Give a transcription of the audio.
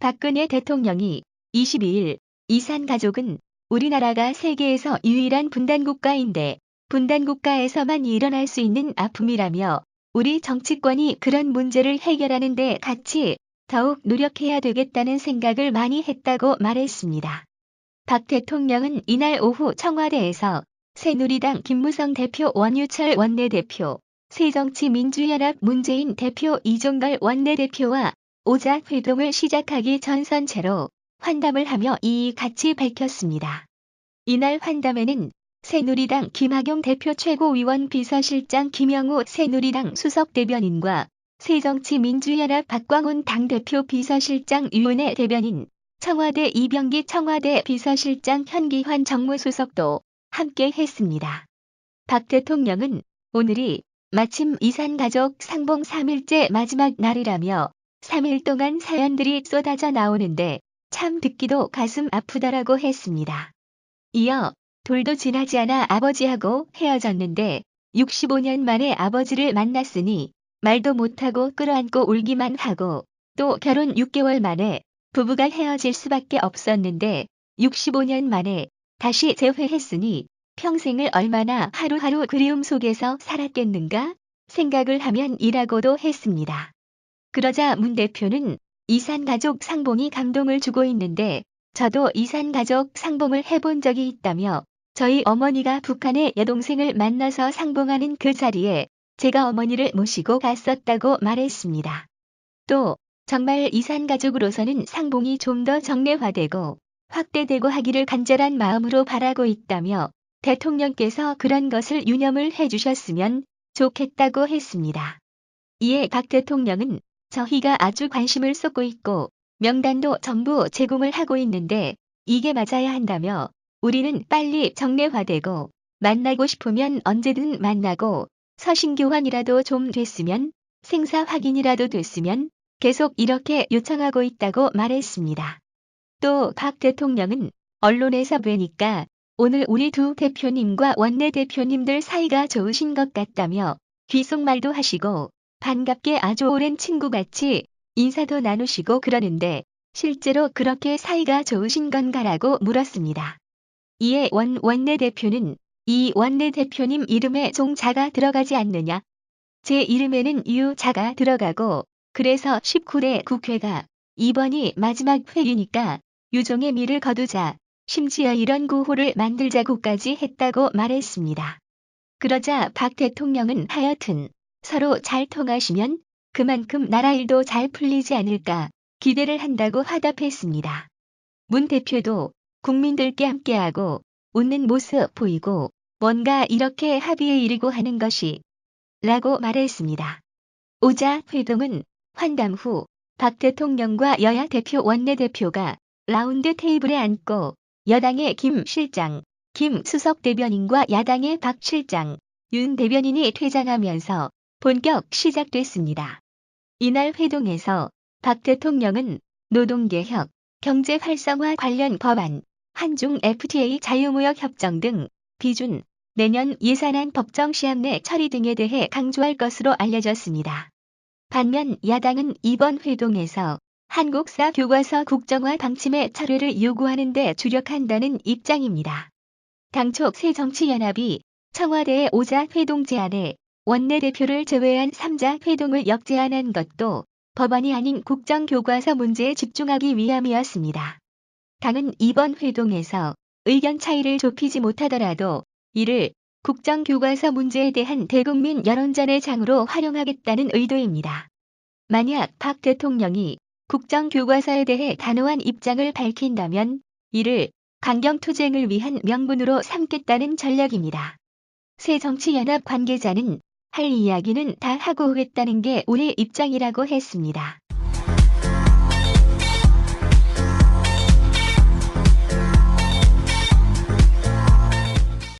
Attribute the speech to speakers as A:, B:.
A: 박근혜 대통령이 22일 이산 가족은 우리나라가 세계에서 유일한 분단국가인데 분단국가에서만 일어날 수 있는 아픔이라며 우리 정치권이 그런 문제를 해결하는 데 같이 더욱 노력해야 되겠다는 생각을 많이 했다고 말했습니다. 박 대통령은 이날 오후 청와대에서 새누리당 김무성 대표 원유철 원내대표, 새정치민주연합 문재인 대표 이종걸 원내대표와 오작 회동을 시작하기 전 선체로 환담을 하며 이 같이 밝혔습니다. 이날 환담에는 새누리당 김학용 대표 최고위원 비서실장 김영우 새누리당 수석대변인과 새정치민주연합 박광훈 당대표 비서실장 유은혜 대변인, 청와대 이병기 청와대 비서실장 현기환 정무수석도 함께 했습니다. 박 대통령은 오늘이 마침 이산가족 상봉 3일째 마지막 날이라며 3일 동안 사연들이 쏟아져 나오는데 참 듣기도 가슴 아프다라고 했습니다. 이어 돌도 지나지 않아 아버지하고 헤어졌는데 65년 만에 아버지를 만났으니 말도 못하고 끌어안고 울기만 하고 또 결혼 6개월 만에 부부가 헤어질 수밖에 없었는데 65년 만에 다시 재회했으니 평생을 얼마나 하루하루 그리움 속에서 살았겠는가 생각을 하면 이라고도 했습니다. 그러자 문 대표는 이산가족 상봉이 감동을 주고 있는데 저도 이산가족 상봉을 해본 적이 있다며 저희 어머니가 북한의 여동생을 만나서 상봉하는 그 자리에 제가 어머니를 모시고 갔었다고 말했습니다. 또 정말 이산가족으로서는 상봉이 좀 더 정례화되고 확대되고 하기를 간절한 마음으로 바라고 있다며 대통령께서 그런 것을 유념을 해주셨으면 좋겠다고 했습니다. 이에 박 대통령은 저희가 아주 관심을 쏟고 있고 명단도 전부 제공을 하고 있는데 이게 맞아야 한다며 우리는 빨리 정례화되고 만나고 싶으면 언제든 만나고 서신 교환이라도 좀 됐으면 생사 확인이라도 됐으면 계속 이렇게 요청하고 있다고 말했습니다. 또 박 대통령은 언론에서 뵈니까 오늘 우리 두 대표님과 원내대표님들 사이가 좋으신 것 같다며 귀속말도 하시고 반갑게 아주 오랜 친구같이 인사도 나누시고 그러는데 실제로 그렇게 사이가 좋으신 건가라고 물었습니다. 이에 원 원내대표는 이 원내대표님 이름에 종자가 들어가지 않느냐? 제 이름에는 유자가 들어가고 그래서 19대 국회가 이번이 마지막 회유니까 유종의 미를 거두자 심지어 이런 구호를 만들자고까지 했다고 말했습니다. 그러자 박 대통령은 하여튼 서로 잘 통하시면 그만큼 나라 일도 잘 풀리지 않을까 기대를 한다고 화답했습니다. 문 대표도 국민들께 함께하고 웃는 모습 보이고 뭔가 이렇게 합의에 이르고 하는 것이 라고 말했습니다. 오자 회동은 환담 후 박 대통령과 여야 대표 원내대표가 라운드 테이블에 앉고 여당의 김 실장, 김 수석 대변인과 야당의 박 실장, 윤 대변인이 퇴장하면서 본격 시작됐습니다. 이날 회동에서 박 대통령은 노동개혁, 경제 활성화 관련 법안, 한중 FTA 자유무역 협정 등 비준, 내년 예산안 법정 시한 내 처리 등에 대해 강조할 것으로 알려졌습니다. 반면 야당은 이번 회동에서 한국사 교과서 국정화 방침의 철회를 요구하는 데 주력한다는 입장입니다. 당초 새정치연합이 청와대의 오자 회동 제안에 원내대표를 제외한 3자 회동을 역제안한 것도 법안이 아닌 국정교과서 문제에 집중하기 위함이었습니다. 당은 이번 회동에서 의견 차이를 좁히지 못하더라도 이를 국정교과서 문제에 대한 대국민 여론전의 장으로 활용하겠다는 의도입니다. 만약 박 대통령이 국정교과서에 대해 단호한 입장을 밝힌다면 이를 강경투쟁을 위한 명분으로 삼겠다는 전략입니다. 새정치연합 관계자는 할 이야기는 다 하고 오겠다는 게 우리 입장이라고 했습니다.